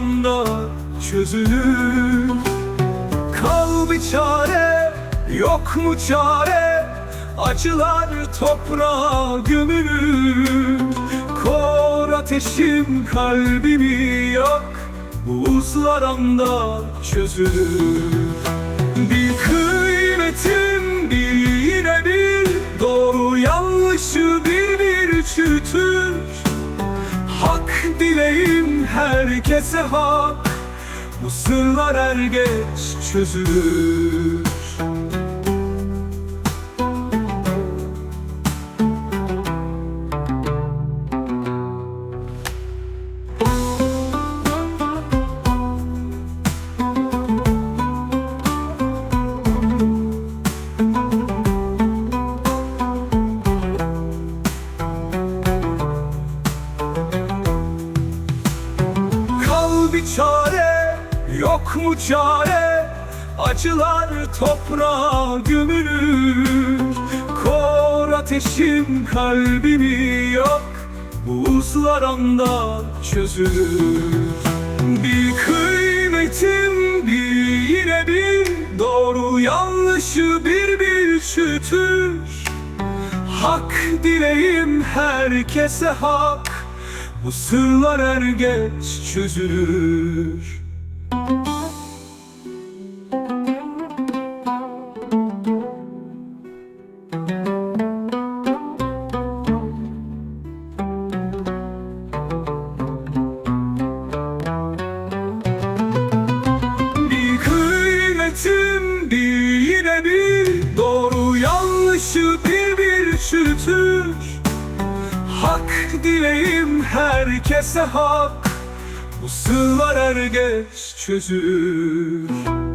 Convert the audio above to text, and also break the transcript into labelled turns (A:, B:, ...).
A: anda çözülür. Kal bir çare yok mu çare? Acılar toprağa gömülür. Kor ateşim kalbimi yak. Buzlar anda çözülür. Bir kıymetim bir yine bir. Doğru yanlışı bir bir çürütür Hak dileyim herkese hak. Bu sırlar er geç çözülür bir çare yok mu çare? Acılar toprağa gömülür. Kor ateşim kalbimi yak Buzlar anda çözülür. Bir kıymetim bir yine bir Doğru yanlışı bir bir çürütür Hak dileyim herkese hak Bu sırlar er geç çözülür Hak dileyim herkese hak. Bu sırlar er geç çözülür